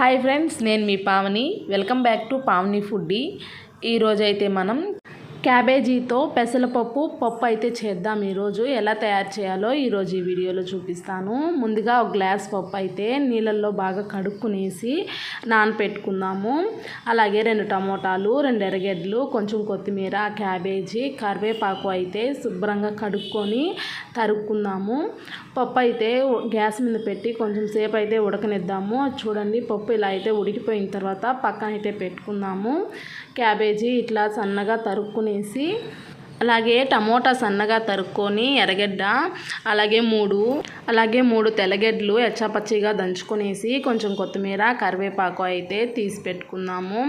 Hi friends నేను మీ Pavani. Welcome back to Pavani foodie. ఈరోజైతే మనం క్యాబేజీతో పెసరపప్పు పప్పు అయితే చేద్దాం ఈరోజు. ఎలా తయారు చేయాలో ఈరోజు ఈ వీడియోలో చూపిస్తాను. ముందుగా ఒక గ్లాస్ పప్పు అయితే నీళ్ళల్లో బాగా కడుక్కునేసి నానపెట్టుకుందాము. అలాగే రెండు టమోటాలు రెండు ఎర్రగడ్డలు కొంచెం కొత్తిమీర క్యాబేజీ కరివేపాకు అయితే శుభ్రంగా కడుక్కొని తరుక్కుందాము. పప్పు అయితే గ్యాస్ మీద పెట్టి కొంచెం సేపు అయితే ఉడకనిద్దాము. చూడండి పప్పు ఇలా అయితే ఉడికిపోయిన తర్వాత పక్కన అయితే పెట్టుకుందాము. క్యాబేజీ ఇట్లా సన్నగా తరుక్కుని వేసి అలాగే టమోటా సన్నగా తరుక్కొని ఎర్రగడ్డ అలాగే మూడు అలాగే మూడు తెల్లగడ్డలు ఎచ్చాపచ్చిగా దంచుకునేసి కొంచెం కొత్తిమీర కరివేపాకు అయితే తీసి పెట్టుకుందాము.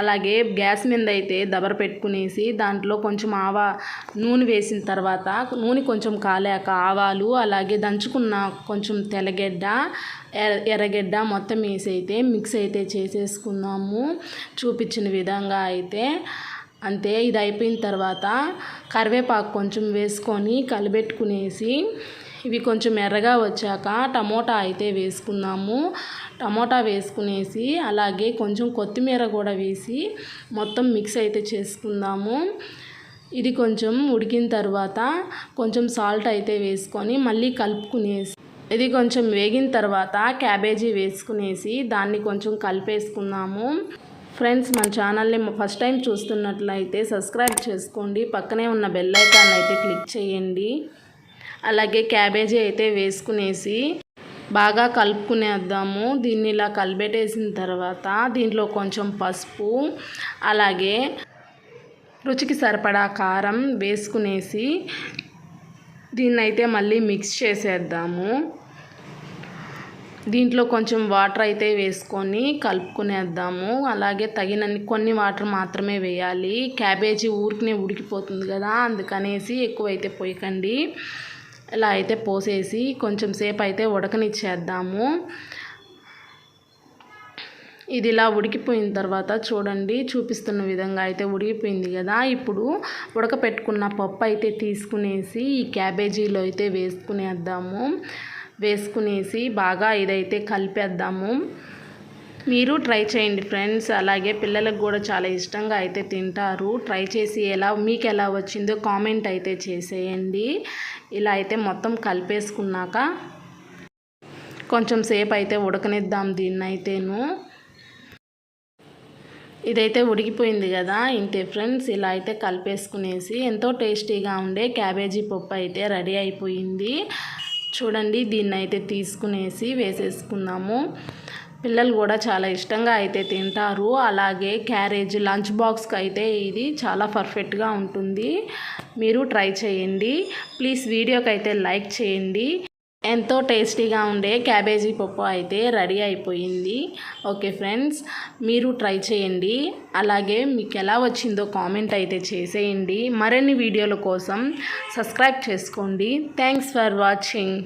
అలాగే గ్యాస్ మీద అయితే దబర పెట్టుకునేసి దాంట్లో కొంచెం ఆవా నూనె వేసిన తర్వాత నూనె కొంచెం కాలాక ఆవాలు అలాగే దంచుకున్న కొంచెం తెల్లగడ్డ ఎర్రగడ్డ మొత్తం వేసి అయితే మిక్స్ అయితే చేసేసుకుందాము. చూపించిన విధంగా అయితే అంతే ఇది అయిపోయిన తర్వాత కరివేపాకు కొంచెం వేసుకొని కలిపెట్టుకునేసి ఇవి కొంచెం ఎర్రగా వచ్చాక టమోటా అయితే వేసుకుందాము. టమోటా వేసుకునేసి అలాగే కొంచెం కొత్తిమీర కూడా వేసి మొత్తం మిక్స్ అయితే చేసుకుందాము. ఇది కొంచెం ఉడికిన తర్వాత కొంచెం సాల్ట్ అయితే వేసుకొని మళ్ళీ కలుపుకునేసి ఇది కొంచెం వేగిన తర్వాత క్యాబేజీ వేసుకునేసి దాన్ని కొంచెం కలిపేసుకుందాము. ఫ్రెండ్స్ మన ఛానల్ని ఫస్ట్ టైం చూస్తున్నట్లయితే సబ్స్క్రైబ్ చేసుకోండి. పక్కనే ఉన్న బెల్ ఐకాన్ అయితే క్లిక్ చేయండి. అలాగే క్యాబేజీ అయితే వేసుకునేసి బాగా కలుపుకునేద్దాము. దీన్ని ఇలా కలిపెట్టేసిన తర్వాత దీంట్లో కొంచెం పసుపు అలాగే రుచికి సరిపడా కారం వేసుకునేసి దీన్నైతే మళ్ళీ మిక్స్ చేసేద్దాము. దీంట్లో కొంచెం వాటర్ అయితే వేసుకొని కలుపుకునేద్దాము. అలాగే తగినన్ని కొన్ని వాటర్ మాత్రమే వేయాలి. క్యాబేజీ ఊరికినే ఉడికిపోతుంది కదా అందుకనేసి ఎక్కువైతే పోయకండి ఇలా అయితే పోసేసి కొంచెం సేపు అయితే ఉడకనిచ్చేద్దాము. ఇది ఇలా ఉడికిపోయిన తర్వాత చూడండి చూపిస్తున్న విధంగా అయితే ఉడికిపోయింది కదా. ఇప్పుడు ఉడకపెట్టుకున్న పప్పు అయితే తీసుకునేసి ఈ క్యాబేజీలో అయితే వేసుకునేద్దాము. వేసుకునేసి బాగా ఇదైతే కలిపేద్దాము. మీరు ట్రై చేయండి ఫ్రెండ్స్. అలాగే పిల్లలకు కూడా చాలా ఇష్టంగా అయితే తింటారు. ట్రై చేసి ఎలా మీకు ఎలా వచ్చిందో కామెంట్ అయితే చేసేయండి. ఇలా అయితే మొత్తం కలిపేసుకున్నాక కొంచెం సేపు అయితే ఉడకనిద్దాం దీన్ని అయితేను ఇదైతే ఉడికిపోయింది కదా ఇంతే ఫ్రెండ్స్. ఇలా అయితే కలిపేసుకునేసి ఎంతో టేస్టీగా ఉండే క్యాబేజీ పప్పు అయితే రెడీ అయిపోయింది. చూడండి దీన్ని అయితే తీసుకునేసి వేసేసుకుందాము. పిల్లలు కూడా చాలా ఇష్టంగా అయితే తింటారు. అలాగే క్యారేజ్ లంచ్ బాక్స్కి అయితే ఇది చాలా పర్ఫెక్ట్గా ఉంటుంది. మీరు ట్రై చేయండి. ప్లీజ్ వీడియోకి అయితే లైక్ చేయండి. ఎంతో టేస్టీగా ఉండే క్యాబేజీ పప్పు అయితే రెడీ అయిపోయింది. ఓకే ఫ్రెండ్స్ మీరు ట్రై చేయండి. అలాగే మీకు ఎలా వచ్చిందో కామెంట్ అయితే చేసేయండి. మరిన్ని వీడియోల కోసం సబ్స్క్రైబ్ చేసుకోండి. Thanks for watching.